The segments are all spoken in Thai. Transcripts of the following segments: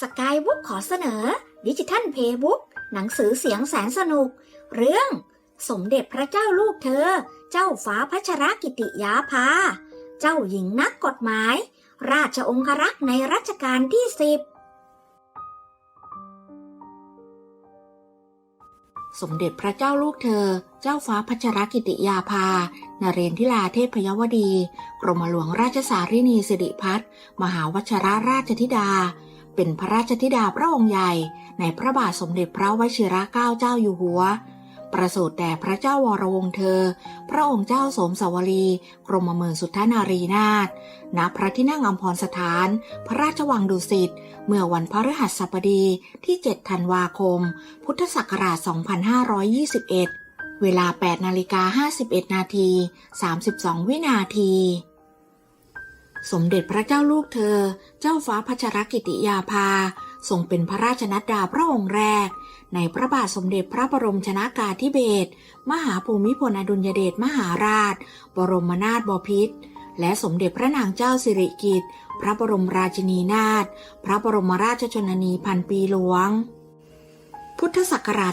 สกายบุ๊กขอเสนอ ดิจิทัลเพย์บุ๊กหนังสือเสียงแสนสนุก เรื่องสมเด็จพระเจ้าลูกเธอ เจ้าฟ้าพัชรกิติยาภา เจ้าหญิงนักกฎหมาย ราชองครักษ์ในรัชกาลที่สิบสมเด็จพระเจ้าลูกเธอ เจ้าฟ้าพัชรกิติยาภานเรนทิลาเทพยวดี กรมหลวงราชสารินีสิริพัฒน์มหาวชรราชธิดา เป็นพระราชธิดาพระองค์ใหญ่ ในพระบาทสมเด็จพระวชิรเกล้าเจ้าอยู่หัว ประสูติแต่พระเจ้าวรวงศ์เธอ พระองค์เจ้าสมสวรีกรมเมืองสุทธนารีนาถณพระที่นั่งอัมพรสถาน พระราชวังดุสิตเมื่อวันพฤหัสบดีที่ 7 ธันวาคม พุทธศักราช 2521 เวลา 8 นาฬิกา 51 นาที 32 วินาที สมเด็จพระเจ้าลูกเธอ เจ้าฟ้าพัชรกิติยาภา ทรงเป็นพระราชนัดดาพระองค์แรก ในพระบาทสมเด็จพระบรมชนากาธิเบศร มหาภูมิพลอดุลยเดชมหาราช บรมนาถบพิตร และสมเด็จพระนางเจ้าสิริกิติ์ พระบรมราชินีนาถ พระบรมราชชนนีพันปีหลวง พุทธศักราช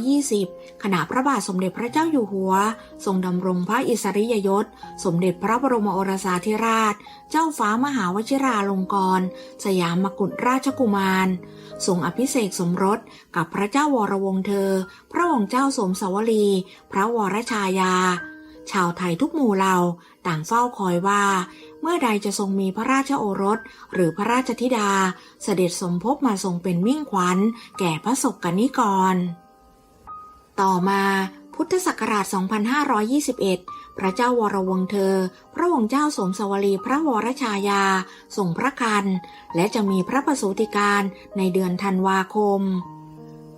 2520 ขณะพระบาทสมเด็จพระเจ้าอยู่หัว ทรงดำรงพระอิสริยยศ สมเด็จพระบรมโอรสาธิราช เจ้าฟ้ามหาวชิราลงกรณสยามกุฎราชกุมาร ทรงอภิเษกสมรสกับพระเจ้าวรวงเธอ พระองค์เจ้าสมสวลี พระวรชายา ชาวไทยทุกหมู่เหล่าต่างเฝ้าคอยว่า เมื่อใดจะทรงมีพระราชโอรส หรือพระราชธิดา เสด็จสมภพมาทรงเป็นมิ่งขวัญ แก่พระศกกนิกร ต่อมาพุทธศักราช 2521 พระเจ้าวรวงเธอ พระองค์เจ้าสมสวลีพระวรชายาทรงพระคัน และจะมีพระประสูติการในเดือนธันวาคม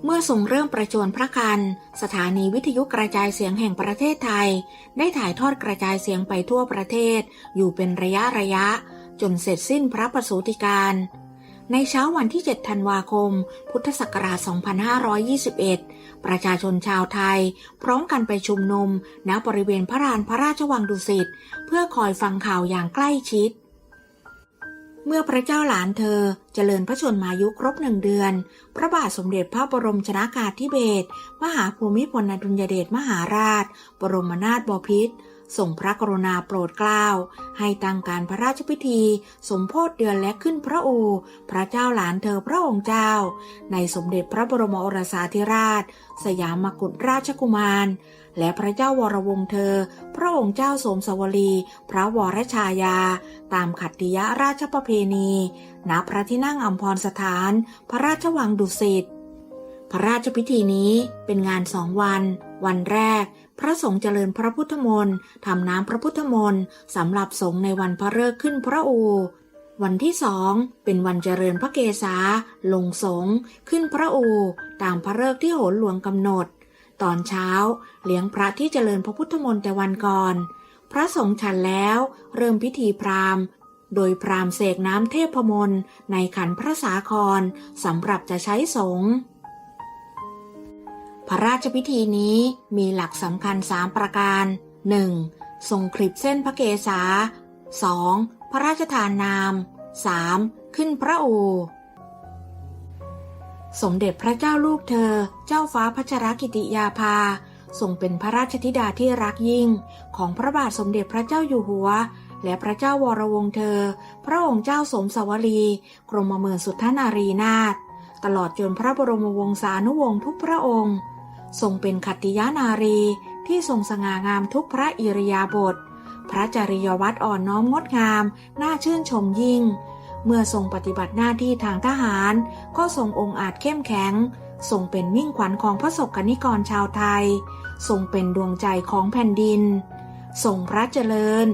เมื่อทรงเริ่มประจวนพระคัน สถานีวิทยุกระจายเสียงแห่งประเทศไทย ได้ถ่ายทอดกระจายเสียงไปทั่วประเทศ อยู่เป็นระยะระยะ จนเสร็จสิ้นพระประสูติการ ในเช้าวันที่ 7 ธันวาคม พุทธศักราช 2521 ประชาชนชาวไทย พร้อมกันไปชุมนุมณบริเวณพระลานพระราชวังดุสิต เพื่อคอยฟังข่าวอย่างใกล้ชิด เมื่อพระเจ้าหลานเธอเจริญพระชนมายุครบหนึ่งเดือน พระบาทสมเด็จพระบรมชนากาธิเบศรมหาภูมิพลอดุลยเดชมหาราช บรมนาถบพิตร ส่งพระกรุณาโปรดเกล้า ให้ตั้งการพระราชพิธี สมโพธิเดือนและขึ้นพระอู พระเจ้าหลานเธอพระองค์เจ้า ในสมเด็จพระบรมโอรสาธิราช สยามกุฎราชกุมาร และพระเจ้าวรวงศ์เธอ พระองค์เจ้าสมสวลี พระวรชายา ตามขัตติยราชประเพณี ณ พระที่นั่งอัมพรสถาน พระราชวังดุสิต พระราชพิธีนี้เป็นงานสองวัน วันแรก พระสงฆ์เจริญพระพุทธมนต์ทำน้ำพระพุทธมนต์สำหรับสงฆ์ในวันพระเลิกษ์ขึ้นพระอูวันที่สองเป็นวันเจริญพระเกศาลงสงขึ้นพระอูตามพระเลิกษ์ที่โหนหลวงกำหนด ตอนเช้า เลี้ยงพระที่เจริญพระพุทธมนต์แต่วันก่อน พระสงฆ์ฉันแล้วเริ่มพิธีพราหมณ์โดยพราหมณ์เสกน้ำเทพมนต์ในขันพระสาครสำหรับจะใช้สงฆ์ พระราชพิธีนี้มีหลักสำคัญสามประการ 1. ทรงคลิปเส้นพระเกศา 2. พระราชทานนาม 3. ขึ้นพระโอ สมเด็จพระเจ้าลูกเธอ เจ้าฟ้าพัชรกิติยาภาทรงเป็นพระราชธิดาที่รักยิ่ง ของพระบาทสมเด็จพระเจ้าอยู่หัว และพระเจ้าวรวงเธอ พระองค์เจ้าสมสวลีกรมเมืองสุทธนารีนาถตลอดจนพระบรมวงศานุวงศ์ทุกพระองค์ ทรงเป็นขัตติยานารีที่ทรงสง่างามทุกพระอิริยาบถพระจริยวัตรอ่อนน้อมงดงาม น่าชื่นชมยิ่ง เมื่อทรงปฏิบัติหน้าที่ทางทหาร ก็ทรงองค์อาจเข้มแข็ง ทรงเป็นมิ่งขวัญของพระศกนิกรชาวไทย ทรงเป็นดวงใจของแผ่นดิน ทรงพระเจริญ